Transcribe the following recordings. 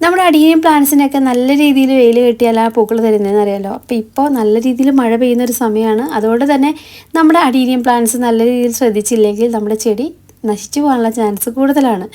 നമ്മുടെ അടിയനും പ്ലാന്റ്സിനൊക്കെ നല്ല രീതിയിൽ വെയിൽ കിട്ടിയാൽ ആ പൂക്കൾ തരുന്നതെന്ന് അറിയാലോ. അപ്പോൾ ഇപ്പോൾ നല്ല രീതിയിൽ മഴ പെയ്യുന്ന ഒരു സമയമാണ്. അതുകൊണ്ട് തന്നെ നമ്മുടെ അടീനിയം പ്ലാന്റ്സ് നല്ല രീതിയിൽ ശ്രദ്ധിച്ചില്ലെങ്കിൽ നമ്മുടെ ചെടി നശിച്ചു പോകാനുള്ള ചാൻസ് കൂടുതലാണ്.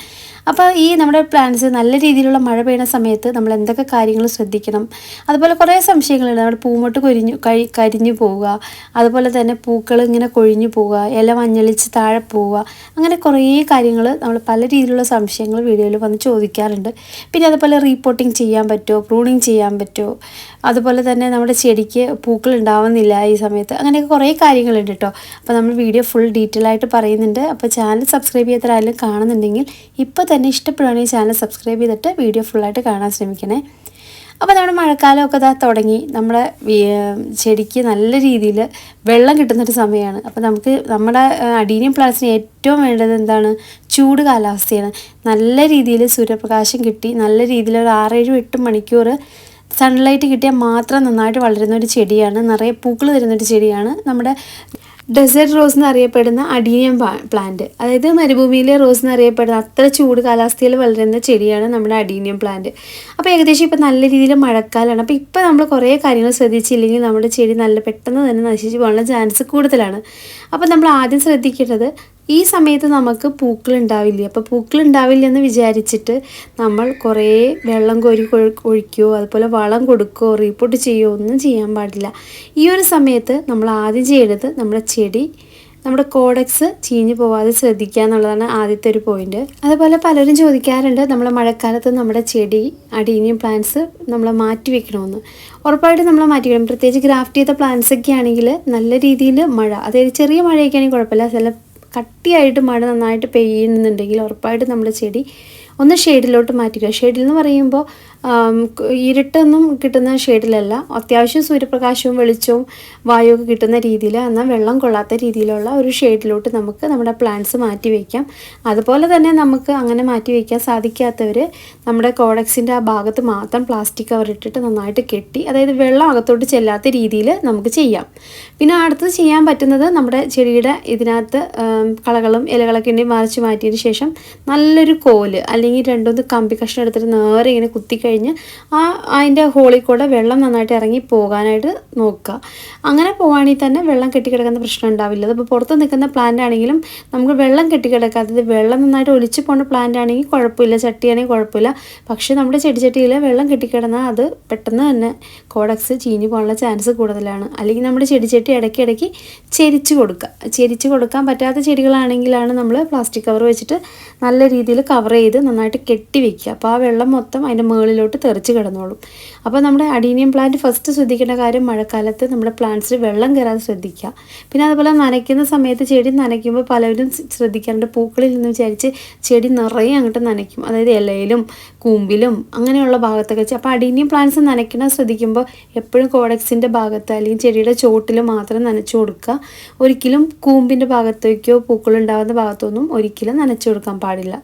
അപ്പോൾ ഈ നമ്മുടെ പ്ലാന്റ്സ് നല്ല രീതിയിലുള്ള മഴ പെയ്യുന്ന സമയത്ത് നമ്മൾ എന്തൊക്കെ കാര്യങ്ങൾ ശ്രദ്ധിക്കണം? അതുപോലെ കുറേ സംശയങ്ങളുണ്ട്. നമ്മുടെ പൂമൊട്ട് കൊരിഞ്ഞു കഴി കരിഞ്ഞു പോവുക. അതുപോലെ തന്നെ പൂക്കൾ ഇങ്ങനെ കൊഴിഞ്ഞു പോവുക. ഇല മഞ്ഞളിച്ച് താഴെ പോവുക. അങ്ങനെ കുറേ കാര്യങ്ങൾ നമ്മൾ പല രീതിയിലുള്ള സംശയങ്ങൾ വീഡിയോയിൽ വന്ന് ചോദിക്കാറുണ്ട്. പിന്നെ അതുപോലെ റീപ്പോർട്ടിങ് ചെയ്യാൻ പറ്റുമോ? പ്രൂണിങ് ചെയ്യാൻ പറ്റുമോ? അതുപോലെ തന്നെ നമ്മുടെ ചെടിക്ക് പൂക്കൾ ഉണ്ടാവുന്നില്ല ഈ സമയത്ത്. അങ്ങനെയൊക്കെ കുറേ കാര്യങ്ങളുണ്ട് കേട്ടോ അപ്പോൾ നമ്മൾ വീഡിയോ ഫുൾ ഡീറ്റെയിൽ ആയിട്ട് പറയുന്നുണ്ട്. അപ്പോൾ ചാനൽ സബ്സ്ക്രൈബ് ചെയ്യാത്ത ആരെങ്കിലും കാണുന്നുണ്ടെങ്കിൽ ഇപ്പോൾ തന്നെ ഇഷ്ടപ്പെടുകയാണെങ്കിൽ ചാനൽ സബ്സ്ക്രൈബ് ചെയ്തിട്ട് വീഡിയോ ഫുള്ളായിട്ട് കാണാൻ ശ്രമിക്കണേ. അപ്പോൾ നമ്മുടെ മഴക്കാലമൊക്കെ ഇതാ തുടങ്ങി. നമ്മുടെ ചെടിക്ക് നല്ല രീതിയിൽ വെള്ളം കിട്ടുന്നൊരു സമയമാണ്. അപ്പോൾ നമുക്ക് നമ്മുടെ അഡീനിയം പ്ലാന്റ്സിന് ഏറ്റവും വേണ്ടത് എന്താണ്? ചൂട് കാലാവസ്ഥയാണ്. നല്ല രീതിയിൽ സൂര്യപ്രകാശം കിട്ടി. നല്ല രീതിയിൽ ഒരു ആറേഴും എട്ട് മണിക്കൂർ സൺലൈറ്റ് കിട്ടിയാൽ മാത്രം നന്നായിട്ട് വളരുന്ന ഒരു ചെടിയാണ്. നിറയെ പൂക്കൾ തരുന്നൊരു ചെടിയാണ് നമ്മുടെ ഡെസേർട്ട് റോസ് എന്നറിയപ്പെടുന്ന അഡീനിയം പ്ലാന്റ് അതായത് മരുഭൂമിയിലെ റോസ് എന്നറിയപ്പെടുന്ന അത്ര ചൂട് കാലാവസ്ഥയിൽ വളരുന്ന ചെടിയാണ് നമ്മുടെ അഡീനിയം പ്ലാന്റ് അപ്പോൾ ഏകദേശം ഇപ്പോൾ നല്ല രീതിയിൽ മഴക്കാലമാണ് അപ്പോൾ ഇപ്പോൾ നമ്മൾ കുറേ കാര്യങ്ങൾ ശ്രദ്ധിച്ചില്ലെങ്കിൽ നമ്മുടെ ചെടി നല്ല പെട്ടെന്ന് തന്നെ നശിച്ചു പോകാനുള്ള ചാൻസ് കൂടുതലാണ്. അപ്പോൾ നമ്മൾ ആദ്യം ശ്രദ്ധിക്കേണ്ടത് ഈ സമയത്ത് നമുക്ക് പൂക്കൾ ഉണ്ടാവില്ല അപ്പോൾ പൂക്കൾ ഉണ്ടാവില്ല എന്ന് വിചാരിച്ചിട്ട് നമ്മൾ കുറേ വെള്ളം കോരി ഒഴിക്കുകയോ അതുപോലെ വളം കൊടുക്കുകയോ റീപ്പോർട്ട് ചെയ്യുകയോ ഒന്നും ചെയ്യാൻ പാടില്ല. ഈ ഒരു സമയത്ത് നമ്മൾ ആദ്യം ചെയ്യേണ്ടത് നമ്മുടെ ചെടി നമ്മുടെ കോഡക്സ് ചീഞ്ഞു പോവാതെ ശ്രദ്ധിക്കുക എന്നുള്ളതാണ് ആദ്യത്തെ ഒരു പോയിന്റ് അതുപോലെ പലരും ചോദിക്കാറുണ്ട് നമ്മൾ മഴക്കാലത്ത് നമ്മുടെ ചെടി അടീനിയം പ്ലാന്റ്സ് നമ്മൾ മാറ്റി വെക്കണമെന്ന് ഉറപ്പായിട്ടും നമ്മൾ മാറ്റി വെക്കണം. പ്രത്യേകിച്ച് ഗ്രാഫ്റ്റ് ചെയ്ത പ്ലാന്റ്സ് ഒക്കെ ആണെങ്കിൽ നല്ല രീതിയിൽ മഴ അതായത് ചെറിയ മഴയൊക്കെ ആണെങ്കിൽ കുഴപ്പമില്ല. ചില കട്ടിയായിട്ട് മഴ നന്നായിട്ട് പെയ്യുന്നുണ്ടെങ്കിൽ ഉറപ്പായിട്ട് നമ്മുടെ ചെടി ഒന്ന് ഷെയ്ഡിലോട്ട് മാറ്റുക ഷെയ്ഡിൽ എന്ന് പറയുമ്പോൾ ഇരുട്ടൊന്നും കിട്ടുന്ന ഷെയ്ഡിലല്ല. അത്യാവശ്യം സൂര്യപ്രകാശവും വെളിച്ചവും വായുവൊക്കെ കിട്ടുന്ന രീതിയിൽ എന്നാൽ വെള്ളം കൊള്ളാത്ത രീതിയിലുള്ള ഒരു ഷെയ്ഡിലോട്ട് നമുക്ക് നമ്മുടെ പ്ലാന്റ്സ് മാറ്റി വയ്ക്കാം അതുപോലെ തന്നെ നമുക്ക് അങ്ങനെ മാറ്റി വയ്ക്കാൻ സാധിക്കാത്തവർ നമ്മുടെ കോഡക്സിന്റെ ആ ഭാഗത്ത് മാത്രം പ്ലാസ്റ്റിക് കവർ ഇട്ടിട്ട് നന്നായിട്ട് കെട്ടി അതായത് വെള്ളം അകത്തോട്ട് ചെല്ലാത്ത രീതിയിൽ നമുക്ക് ചെയ്യാം. പിന്നെ അടുത്തത് ചെയ്യാൻ പറ്റുന്നത് നമ്മുടെ ചെടിയുടെ ഇതിനകത്ത് കളകളും ഇലകളൊക്കെ ഉണ്ടെങ്കിൽ മറിച്ച് മാറ്റിയതിന് ശേഷം നല്ലൊരു കോൽ അല്ലെങ്കിൽ രണ്ടൊന്ന് കമ്പി കഷ്ണം എടുത്തിട്ട് നേരെ ഇങ്ങനെ കുത്തിക്കഴിഞ്ഞ് ആ അതിന്റെ ഹോളിൽ കൂടെ വെള്ളം നന്നായിട്ട് ഇറങ്ങി പോകാനായിട്ട് നോക്കുക. അങ്ങനെ പോവുകയാണെങ്കിൽ തന്നെ വെള്ളം കെട്ടിക്കിടക്കുന്ന പ്രശ്നം ഉണ്ടാവില്ല. അതിപ്പോൾ പുറത്ത് നിൽക്കുന്ന പ്ലാന്റ് ആണെങ്കിലും നമുക്ക് വെള്ളം കെട്ടിക്കിടക്കാത്തത് വെള്ളം നന്നായിട്ട് ഒലിച്ച് പോകുന്ന പ്ലാന്റ് ആണെങ്കിൽ കുഴപ്പമില്ല. ചട്ടിയാണെങ്കിൽ കുഴപ്പമില്ല. പക്ഷേ നമ്മുടെ ചെടിച്ചട്ടിയിൽ വെള്ളം കെട്ടിക്കിടന്നാൽ അത് പെട്ടെന്ന് തന്നെ കോഡക്സ് ചീഞ്ഞു പോകാനുള്ള ചാൻസ് കൂടുതലാണ്. അല്ലെങ്കിൽ നമ്മുടെ ചെടിച്ചട്ടി ഇടയ്ക്കിടയ്ക്ക് ചെരിച്ച് കൊടുക്കുക. ചെരിച്ച് കൊടുക്കാൻ പറ്റാത്ത ചെടികളാണെങ്കിലാണ് നമ്മൾ പ്ലാസ്റ്റിക് കവർ വെച്ചിട്ട് നല്ല രീതിയിൽ കവർ ചെയ്ത് നന്നായിട്ട് കെട്ടി വെക്കുക. അപ്പോൾ ആ വെള്ളം മൊത്തം അതിന്റെ മുകളിലോട്ട് തെറിച്ച് കിടന്നോളും. അപ്പോൾ നമ്മുടെ അഡീനിയം പ്ലാന്റ് ഫസ്റ്റ് ശ്രദ്ധിക്കേണ്ട കാര്യം മഴക്കാലത്ത് നമ്മുടെ പ്ലാന്റ്സിൽ വെള്ളം കയറാതെ ശ്രദ്ധിക്കുക. പിന്നെ അതുപോലെ നനയ്ക്കുന്ന സമയത്ത് ചെടി നനയ്ക്കുമ്പോൾ പലരും ശ്രദ്ധിക്കാറുണ്ട്. പൂക്കളിൽ നിന്ന് വിചാരിച്ച് ചെടി നിറയെ അങ്ങോട്ട് നനയ്ക്കും. അതായത് ഇലയിലും കൂമ്പിലും അങ്ങനെയുള്ള ഭാഗത്തൊക്കെ വെച്ച്. അപ്പോൾ അഡീനിയം പ്ലാന്റ്സ് നനയ്ക്കണ ശ്രദ്ധിക്കുമ്പോൾ എപ്പോഴും കോഡക്സിന്റെ ഭാഗത്ത് അല്ലെങ്കിൽ ചെടിയുടെ ചോട്ടിൽ മാത്രം നനച്ചു കൊടുക്കുക. ഒരിക്കലും കൂമ്പിന്റെ ഭാഗത്തേക്കോ പൂക്കളുണ്ടാകുന്ന ഭാഗത്തൊന്നും ഒരിക്കലും നനച്ചു കൊടുക്കാൻ പാടില്ല.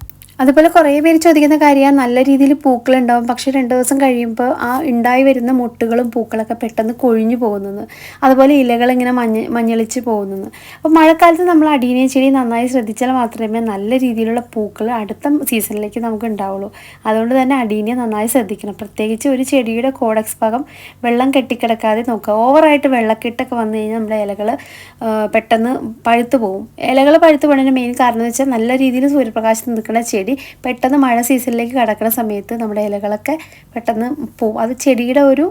അതുപോലെ കുറേ പേര് ചോദിക്കുന്ന കാര്യമാണ് നല്ല രീതിയിൽ പൂക്കളുണ്ടാവും. പക്ഷേ രണ്ട് ദിവസം കഴിയുമ്പോൾ ആ ഉണ്ടായി വരുന്ന മുട്ടുകളും പൂക്കളൊക്കെ പെട്ടെന്ന് കൊഴിഞ്ഞു പോകുന്നത്. അതുപോലെ ഇലകൾ ഇങ്ങനെ മഞ്ഞ മഞ്ഞളിച്ച് പോകുന്നത്. അപ്പോൾ മഴക്കാലത്ത് നമ്മൾ അടീനിയ ചെടി നന്നായി ശ്രദ്ധിച്ചാൽ മാത്രമേ നല്ല രീതിയിലുള്ള പൂക്കൾ അടുത്ത സീസണിലേക്ക് നമുക്ക് ഉണ്ടാവുള്ളൂ. അതുകൊണ്ട് തന്നെ അടീനിയ നന്നായി ശ്രദ്ധിക്കണം. പ്രത്യേകിച്ച് ഒരു ചെടിയുടെ കോഡക്സ് ഭാഗം വെള്ളം കെട്ടിക്കിടക്കാതെ നോക്കുക. ഓവറായിട്ട് വെള്ളക്കെട്ടൊക്കെ വന്നു കഴിഞ്ഞാൽ നമ്മുടെ ഇലകൾ പെട്ടെന്ന് പഴുത്തു പോകും. ഇലകൾ പഴുത്തു പോകുന്നതിന് മെയിൻ കാരണം എന്ന് വെച്ചാൽ നല്ല രീതിയിൽ സൂര്യപ്രകാശം നിൽക്കുന്ന ചെടി പെട്ടെന്ന് മഴ സീസണിലേക്ക് കടക്കുന്ന സമയത്ത് നമ്മുടെ ഇലകളൊക്കെ പെട്ടെന്ന് പോവും. അത് ചെടിയുടെ ഒരു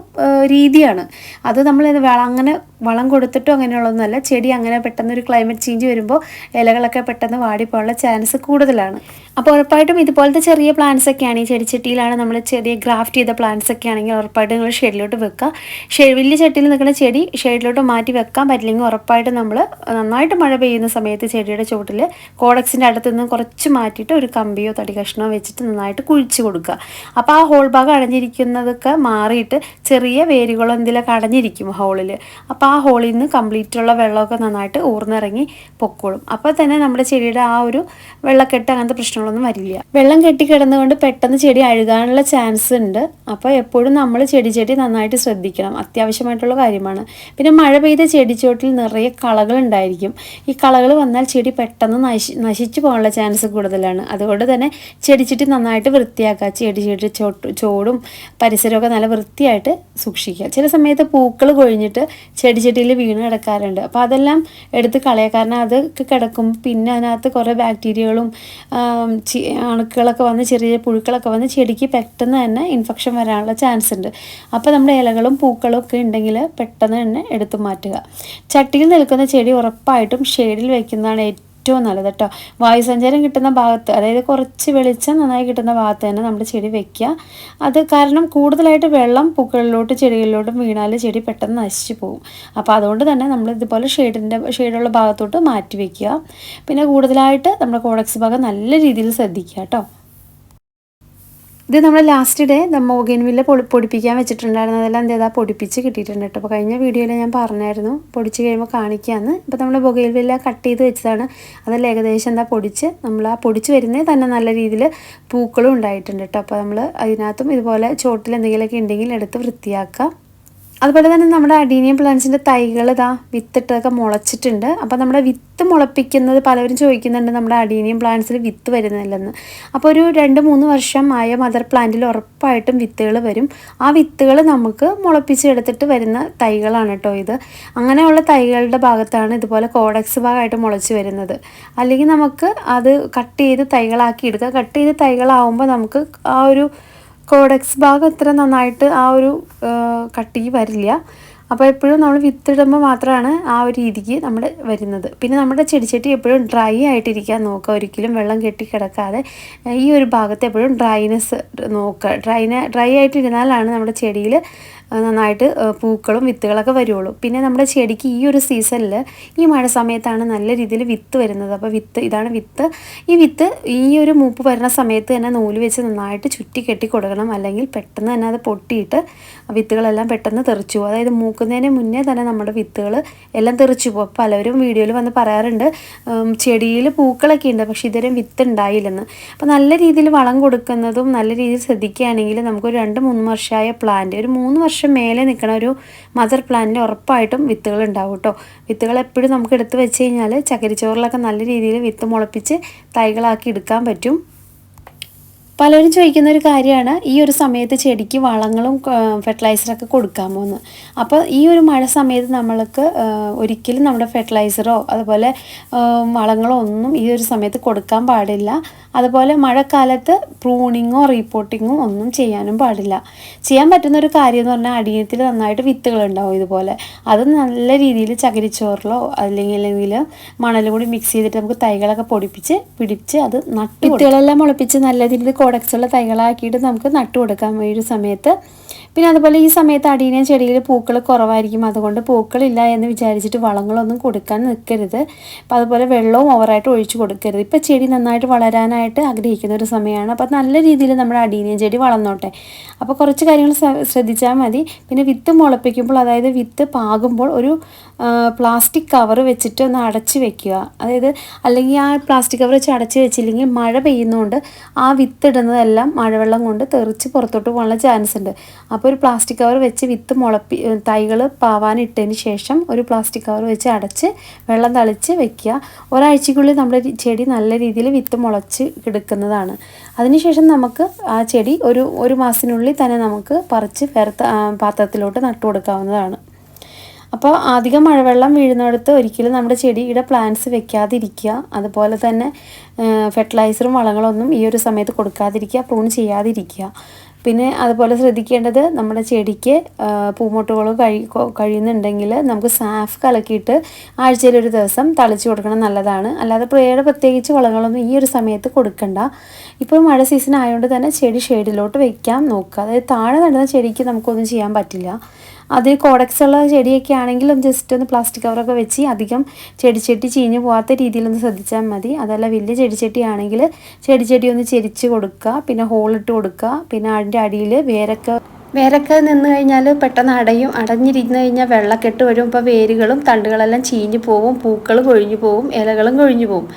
രീതിയാണ്. അത് നമ്മൾ വളം അങ്ങനെ വളം കൊടുത്തിട്ടോ അങ്ങനെയുള്ളതൊന്നുമല്ല ചെടി അങ്ങനെ പെട്ടെന്ന് ഒരു ക്ലൈമറ്റ് ചേഞ്ച് വരുമ്പോൾ ഇലകളൊക്കെ പെട്ടെന്ന് വാടിപ്പോകാനുള്ള ചാൻസ് കൂടുതലാണ്. അപ്പോൾ ഉറപ്പായിട്ടും ഇതുപോലത്തെ ചെറിയ പ്ലാന്റ്സ് ഒക്കെയാണ് ഈ ചെടിച്ചട്ടിയിലാണ് നമ്മൾ ചെറിയ ഗ്രാഫ്റ്റ് ചെയ്ത പ്ലാന്റ്സ് ഒക്കെ ആണെങ്കിൽ ഉറപ്പായിട്ടും നിങ്ങൾ ഷെഡിലോട്ട് വെക്കുക. ഷെഡ് വലിയ ചട്ടിയിൽ നിൽക്കുന്ന ചെടി ഷെഡിലോട്ട് മാറ്റി വെക്കാൻ പറ്റില്ലെങ്കിൽ ഉറപ്പായിട്ടും നമ്മൾ നന്നായിട്ട് മഴ പെയ്യുന്ന സമയത്ത് ചെടിയുടെ ചുവട്ടിൽ കോഡക്സിന്റെ അടുത്ത് നിന്ന് കുറച്ച് മാറ്റിയിട്ട് ഒരു കമ്പിയോ തടി കഷ്ണമോ വെച്ചിട്ട് നന്നായിട്ട് കുഴിച്ച് കൊടുക്കുക. അപ്പോൾ ആ ഹോൾ ഭാഗം അടഞ്ഞിരിക്കുന്നതൊക്കെ മാറിയിട്ട് ചെറിയ വേരുകളോ എന്തെങ്കിലുമൊക്കെ അടഞ്ഞിരിക്കും ഹോളിൽ അപ്പോൾ ആ ഹോളിൽ നിന്ന് കംപ്ലീറ്റ് ഉള്ള വെള്ളമൊക്കെ നന്നായിട്ട് ഊർന്നിറങ്ങി പൊക്കോളും. അപ്പോൾ തന്നെ നമ്മുടെ ചെടിയുടെ ആ ഒരു വെള്ളക്കെട്ട് അങ്ങനത്തെ പ്രശ്നങ്ങളൊന്നും വരില്ല. വെള്ളം കെട്ടിക്കിടന്നുകൊണ്ട് പെട്ടെന്ന് ചെടി അഴുകാനുള്ള ചാൻസ് ഉണ്ട്. അപ്പോൾ എപ്പോഴും നമ്മൾ ചെടി ചെടി നന്നായിട്ട് ശ്രദ്ധിക്കണം. അത്യാവശ്യമായിട്ടുള്ള കാര്യമാണ്. പിന്നെ മഴ പെയ്ത ചെടിച്ചോട്ടിൽ നിറയെ കളകൾ ഉണ്ടായിരിക്കും. ഈ കളകൾ വന്നാൽ ചെടി പെട്ടെന്ന് നശി നശിച്ചു പോകാനുള്ള ചാൻസ് കൂടുതലാണ്. അതുകൊണ്ട് തന്നെ ചെടി ചെടിച്ചട്ടി നന്നായിട്ട് വൃത്തിയാക്കുക. ചെടി ചോട്ട് ചോടും പരിസരമൊക്കെ നല്ല വൃത്തിയായിട്ട് സൂക്ഷിക്കുക. ചില സമയത്ത് പൂക്കൾ കൊഴിഞ്ഞിട്ട് ചെടിച്ചട്ടിയിൽ വീണ് കിടക്കാറുണ്ട്. അപ്പോൾ അതെല്ലാം എടുത്ത് കളയുക കാരണം അത് കിടക്കും പിന്നെ അതിനകത്ത് കുറേ ബാക്ടീരിയകളും അണുക്കളൊക്കെ വന്ന് ചെറിയ പുഴുക്കളൊക്കെ വന്ന് ചെടിക്ക് പെട്ടെന്ന് തന്നെ ഇൻഫെക്ഷൻ വരാനുള്ള ചാൻസ് ഉണ്ട്. അപ്പോൾ നമ്മുടെ ഇലകളും പൂക്കളും ഒക്കെ ഉണ്ടെങ്കിൽ പെട്ടെന്ന് തന്നെ എടുത്തു മാറ്റുക. ചട്ടിയിൽ നിൽക്കുന്ന ചെടി ഉറപ്പായിട്ടും ഷെയ്ഡിൽ വയ്ക്കുന്നതാണ് ഏറ്റവും നല്ലത് കേട്ടോ വായുസഞ്ചാരം കിട്ടുന്ന ഭാഗത്ത് അതായത് കുറച്ച് വെളിച്ചം നന്നായി കിട്ടുന്ന ഭാഗത്ത് തന്നെ നമ്മുടെ ചെടി വെക്കുക അത് കാരണം കൂടുതലായിട്ട് വെള്ളം പൂക്കളിലോട്ട് ചെടികളിലോട്ടും വീണാൽ ചെടി പെട്ടെന്ന് നശിച്ചു പോകും. അപ്പോൾ അതുകൊണ്ട് തന്നെ നമ്മൾ ഇതുപോലെ ഷെയ്ഡിന്റെ ഷെയ്ഡുള്ള ഭാഗത്തോട്ട് മാറ്റി വെക്കുക പിന്നെ കൂടുതലായിട്ട് നമ്മുടെ കോഡക്സ് ഭാഗം നല്ല രീതിയിൽ ശ്രദ്ധിക്കുക കേട്ടോ ഇത് നമ്മൾ ലാസ്റ്റ് ഡേ മോഗൻവില്ല പൊടി പൊടിപ്പിക്കാൻ വെച്ചിട്ടുണ്ടായിരുന്നു അതെല്ലാം എന്ത് പൊടിപ്പിച്ച് കിട്ടിയിട്ടുണ്ട് കേട്ടോ അപ്പോൾ കഴിഞ്ഞ വീഡിയോയിൽ ഞാൻ പറഞ്ഞായിരുന്നു പൊടിച്ച് കഴിയുമ്പോൾ കാണിക്കാമെന്ന് ഇപ്പോൾ നമ്മൾ ബൊഗയിൽവില്ല കട്ട് ചെയ്ത് വെച്ചതാണ്. അതെല്ലാം ഏകദേശം എന്താ പൊടിച്ച് നമ്മൾ ആ പൊടിച്ച് വരുന്നേ തന്നെ നല്ല രീതിയിൽ പൂക്കളും ഉണ്ടായിട്ടുണ്ട് കേട്ടോ അപ്പോൾ നമ്മൾ അതിനകത്തും ഇതുപോലെ ചോട്ടിൽ എന്തെങ്കിലുമൊക്കെ ഉണ്ടെങ്കിൽ എടുത്ത് വൃത്തിയാക്കുക അതുപോലെ തന്നെ നമ്മുടെ അഡീനിയം പ്ലാന്റ്സിന്റെ തൈകൾ ഇതാ വിത്തിട്ടൊക്കെ മുളച്ചിട്ടുണ്ട്. അപ്പോൾ നമ്മുടെ വിത്ത് മുളപ്പിക്കുന്നത് പലവരും ചോദിക്കുന്നുണ്ട് നമ്മുടെ അഡീനിയം പ്ലാന്റ്സിൽ വിത്ത് വരുന്നില്ലെന്ന്. അപ്പോൾ ഒരു രണ്ട് മൂന്ന് വർഷം ആയ മദർ പ്ലാന്റിൽ ഉറപ്പായിട്ടും വിത്തുകൾ വരും. ആ വിത്തുകൾ നമുക്ക് മുളപ്പിച്ചെടുത്തിട്ട് വരുന്ന തൈകളാണ് കേട്ടോ ഇത്. അങ്ങനെയുള്ള തൈകളുടെ ഭാഗത്താണ് ഇതുപോലെ കോഡക്സ് ഭാഗമായിട്ട് മുളച്ച് വരുന്നത്. അല്ലെങ്കിൽ നമുക്ക് അത് കട്ട് ചെയ്ത് തൈകളാക്കി എടുക്കുക. കട്ട് ചെയ്ത് തൈകളാവുമ്പോൾ നമുക്ക് ആ ഒരു കോഡക്സ് ഭാഗം അത്ര നന്നായിട്ട് ആ ഒരു കട്ടി വരില്ല. അപ്പോൾ എപ്പോഴും നമ്മൾ വിത്തിടുമ്പോൾ മാത്രമാണ് ആ ഒരു രീതിക്ക് നമ്മൾ വരുന്നത്. പിന്നെ നമ്മുടെ ചെടിച്ചട്ടി എപ്പോഴും ഡ്രൈ ആയിട്ടിരിക്കാൻ നോക്കുക. ഒരിക്കലും വെള്ളം കെട്ടി കിടക്കാതെ ഈ ഒരു ഭാഗത്ത് എപ്പോഴും ഡ്രൈനെസ് നോക്കുക. ഡ്രൈന ഡ്രൈ ആയിട്ടിരുന്നാലാണ് നമ്മുടെ ചെടിയിൽ നന്നായിട്ട് പൂക്കളും വിത്തുകളൊക്കെ വരുള്ളൂ പിന്നെ നമ്മുടെ ചെടിക്ക് ഈ ഒരു സീസണിൽ ഈ മഴ സമയത്താണ് നല്ല രീതിയിൽ വിത്ത് വരുന്നത്. അപ്പോൾ വിത്ത് ഇതാണ് വിത്ത്. ഈ വിത്ത് ഈ ഒരു മൂപ്പ് വരുന്ന സമയത്ത് തന്നെ നൂൽ വെച്ച് നന്നായിട്ട് ചുറ്റി കെട്ടി കൊടുക്കണം. അല്ലെങ്കിൽ പെട്ടെന്ന് തന്നെ അത് പൊട്ടിയിട്ട് വിത്തുകളെല്ലാം പെട്ടെന്ന് തെറിച്ചു പോകും. അതായത് മൂക്കുന്നതിന് മുന്നേ തന്നെ നമ്മുടെ വിത്തുകൾ എല്ലാം തെറിച്ചു പോകും. പലരും വീഡിയോയിൽ വന്ന് പറയാറുണ്ട് ചെടിയിൽ പൂക്കളൊക്കെ ഉണ്ട് പക്ഷേ ഇതുവരെ വിത്ത് ഉണ്ടായില്ലെന്ന്. അപ്പോൾ നല്ല രീതിയിൽ വളം കൊടുക്കുന്നതും നല്ല രീതിയിൽ ശ്രദ്ധിക്കുകയാണെങ്കിൽ നമുക്കൊരു രണ്ട് മൂന്ന് വർഷമായ പ്ലാന്റ് ഒരു മൂന്ന് വർഷം മേലെ നിൽക്കണ ഒരു മദർ പ്ലാന്റിന് ഉറപ്പായിട്ടും വിത്തുകൾ ഉണ്ടാവും കേട്ടോ. വിത്തുകൾ എപ്പോഴും നമുക്ക് എടുത്ത് വെച്ച് കഴിഞ്ഞാൽ ചകിരിച്ചോറിലൊക്കെ നല്ല രീതിയിൽ വിത്ത് മുളപ്പിച്ച് തൈകളാക്കി എടുക്കാൻ പറ്റും. പലരും ചോദിക്കുന്ന ഒരു കാര്യമാണ് ഈ ഒരു സമയത്ത് ചെടിക്ക് വളങ്ങളും ഫെർട്ടിലൈസറൊക്കെ കൊടുക്കാമോ എന്ന്. അപ്പോൾ ഈ ഒരു മഴ സമയത്ത് നമ്മൾക്ക് ഒരിക്കലും നമ്മുടെ ഫെർട്ടിലൈസറോ അതുപോലെ വളങ്ങളോ ഒന്നും ഈ ഒരു സമയത്ത് കൊടുക്കാൻ പാടില്ല. അതുപോലെ മഴക്കാലത്ത് പ്രൂണിങ്ങോ റീപ്പോർട്ടിങ്ങോ ഒന്നും ചെയ്യാനും പാടില്ല. ചെയ്യാൻ പറ്റുന്ന ഒരു കാര്യം എന്ന് പറഞ്ഞാൽ അടിയത്തിൽ നന്നായിട്ട് വിത്തുകൾ ഉണ്ടാവും ഇതുപോലെ. അത് നല്ല രീതിയിൽ ചകിരിച്ചോറിലോ അല്ലെങ്കിൽ അല്ലെങ്കിൽ മണലും കൂടി മിക്സ് ചെയ്തിട്ട് നമുക്ക് തൈകളൊക്കെ പൊടിപ്പിച്ച് പിടിച്ച് അത് നട്ട് വിത്തുകളെല്ലാം മുളപ്പിച്ച് നല്ല രീതിയിൽ ഉള്ള തൈകളാക്കിയിട്ട് നമുക്ക് നട്ടു കൊടുക്കാം ഈ ഒരു സമയത്ത് പിന്നെ അതുപോലെ ഈ സമയത്ത് അടീനിയം ചെടിയിൽ പൂക്കൾ കുറവായിരിക്കും. അതുകൊണ്ട് പൂക്കളില്ല എന്ന് വിചാരിച്ചിട്ട് വളങ്ങളൊന്നും കൊടുക്കാൻ നിൽക്കരുത് അപ്പം അതുപോലെ വെള്ളവും ഓവറായിട്ട് ഒഴിച്ചു കൊടുക്കരുത്. ഇപ്പം ചെടി നന്നായിട്ട് വളരാനായിട്ട് ആഗ്രഹിക്കുന്ന ഒരു സമയമാണ് അപ്പോൾ നല്ല രീതിയിൽ നമ്മുടെ അടീനിയം ചെടി വളർന്നോട്ടെ. അപ്പോൾ കുറച്ച് കാര്യങ്ങൾ ശ്രദ്ധിച്ചാൽ മതി. പിന്നെ വിത്ത് മുളപ്പിക്കുമ്പോൾ അതായത് വിത്ത് പാകുമ്പോൾ ഒരു പ്ലാസ്റ്റിക് കവർ വെച്ചിട്ട് ഒന്ന് അടച്ച് വെക്കുക. അതായത് അല്ലെങ്കിൽ ആ പ്ലാസ്റ്റിക് കവർ വെച്ച് അടച്ച് വെച്ചില്ലെങ്കിൽ മഴ പെയ്യുന്നതുകൊണ്ട് ആ വിത്ത് ഇടുന്നതെല്ലാം മഴവെള്ളം കൊണ്ട് തെറിച്ച് പുറത്തോട്ട് പോകാനുള്ള ചാൻസ് ഉണ്ട് അപ്പോൾ ഒരു പ്ലാസ്റ്റിക് കവർ വെച്ച് വിത്ത് മുളപ്പി തൈകൾ പാവാനിട്ടതിന് ശേഷം ഒരു പ്ലാസ്റ്റിക് കവർ വെച്ച് അടച്ച് വെള്ളം തളിച്ച് വെക്കുക. ഒരാഴ്ചക്കുള്ളിൽ നമ്മുടെ ചെടി നല്ല രീതിയിൽ വിത്ത് മുളച്ച് കിടക്കുന്നതാണ്. അതിനുശേഷം നമുക്ക് ആ ചെടി ഒരു ഒരു മാസത്തിനുള്ളിൽ തന്നെ നമുക്ക് പറിച്ച് വേറെ പാത്രത്തിലോട്ട് നട്ടു കൊടുക്കാവുന്നതാണ്. അപ്പോൾ അധികം മഴവെള്ളം വീഴുന്നിടത്ത് ഒരിക്കലും നമ്മുടെ ചെടിയുടെ പ്ലാന്റ്സ് വെക്കാതിരിക്കുക. അതുപോലെ തന്നെ ഫെർട്ടിലൈസറും വളങ്ങളൊന്നും ഈ ഒരു സമയത്ത് കൊടുക്കാതിരിക്കുക പ്രൂൺ ചെയ്യാതിരിക്കുക. പിന്നെ അതുപോലെ ശ്രദ്ധിക്കേണ്ടത് നമ്മുടെ ചെടിക്ക് പൂമൊട്ടുകൾ കഴി കഴിയുന്നുണ്ടെങ്കിൽ നമുക്ക് സാഫ് കലക്കിയിട്ട് ആഴ്ചയിൽ ഒരു ദിവസം തളിച്ചു കൊടുക്കണം നല്ലതാണ്. അല്ലാതെ പ്രേയുടെ പ്രത്യേകിച്ച് വളങ്ങളൊന്നും ഈ ഒരു സമയത്ത് കൊടുക്കണ്ട. ഇപ്പോൾ മഴ സീസൺ ആയതുകൊണ്ട് തന്നെ ചെടി ഷെയ്ഡിലോട്ട് വെക്കാൻ നോക്കുക. അതായത് താഴെ നടുന്ന ചെടിക്ക് നമുക്കൊന്നും ചെയ്യാൻ പറ്റില്ല. അത് കോഡക്സ് ഉള്ള ചെടിയൊക്കെ ആണെങ്കിൽ ഒന്ന് ജസ്റ്റ് ഒന്ന് പ്ലാസ്റ്റിക് കവറൊക്കെ വെച്ച് അധികം ചെടിച്ചട്ടി ചീഞ്ഞു പോകാത്ത രീതിയിലൊന്ന് ശ്രദ്ധിച്ചാൽ മതി. അതല്ല വലിയ ചെടിച്ചട്ടി ആണെങ്കിൽ ചെടിച്ചട്ടി ഒന്ന് ചെരിച്ച് കൊടുക്കുക പിന്നെ ഹോളിട്ട് കൊടുക്കുക പിന്നെ അതിന്റെ അടിയിൽ വേരൊക്കെ വേരൊക്കെ നിന്ന് കഴിഞ്ഞാൽ പെട്ടെന്ന് അടയും അടഞ്ഞിരുന്ന് കഴിഞ്ഞാൽ വെള്ളക്കെട്ട് വരും. അപ്പോൾ വേരുകളും തണ്ടുകളെല്ലാം ചീഞ്ഞു പോവും പൂക്കൾ കൊഴിഞ്ഞു പോവും ഇലകളും കൊഴിഞ്ഞു പോവും.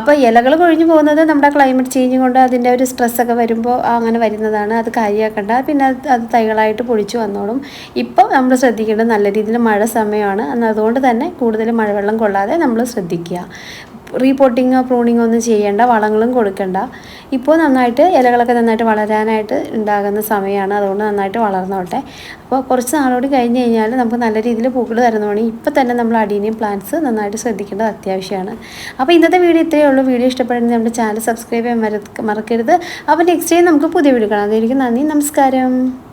അപ്പോൾ ഇലകൾ കൊഴിഞ്ഞു പോകുന്നത് നമ്മുടെ ക്ലൈമറ്റ് ചേഞ്ച് കൊണ്ട് അതിന്റെ ഒരു സ്ട്രെസ്സൊക്കെ വരുമ്പോൾ അങ്ങനെ വരുന്നതാണ്. അത് കാര്യമാക്കണ്ട. പിന്നെ അത് തൈകളായിട്ട് പൊടിച്ചു വന്നോളും. ഇപ്പോൾ നമ്മൾ ശ്രദ്ധിക്കേണ്ടത് നല്ല രീതിയിൽ മഴ സമയമാണ്. അതുകൊണ്ട് തന്നെ കൂടുതൽ മഴവെള്ളം കൊള്ളാതെ നമ്മൾ ശ്രദ്ധിക്കുക. റീപോട്ടിങ്ങോ പ്രൂണിങ്ങോ ഒന്നും ചെയ്യേണ്ട വളങ്ങളും കൊടുക്കണ്ട. ഇപ്പോൾ നന്നായിട്ട് ഇലകളൊക്കെ നന്നായിട്ട് വളരാനായിട്ട് ഉണ്ടാകുന്ന സമയമാണ് അതുകൊണ്ട് നന്നായിട്ട് വളർന്നോട്ടെ. അപ്പോൾ കുറച്ച് നാളോട് കഴിഞ്ഞ് കഴിഞ്ഞാൽ നമുക്ക് നല്ല രീതിയിൽ പൂക്കൾ തരുന്നതുകൊണ്ട് ഇപ്പോൾ തന്നെ നമ്മൾ അടീനിയം പ്ലാന്റ്സ് നന്നായിട്ട് ശ്രദ്ധിക്കേണ്ടത് അത്യാവശ്യമാണ് അപ്പോൾ ഇന്നത്തെ വീഡിയോ ഇത്രയേ ഉള്ളൂ. വീഡിയോ ഇഷ്ടപ്പെടുന്ന നമ്മുടെ ചാനൽ സബ്സ്ക്രൈബ് ചെയ്യാൻ മറക്കരുത്. അപ്പോൾ നെക്സ്റ്റ് ടൈം നമുക്ക് പുതിയ വീഡിയോ കാണാം. അതായിരിക്കും നന്ദി. നമസ്കാരം.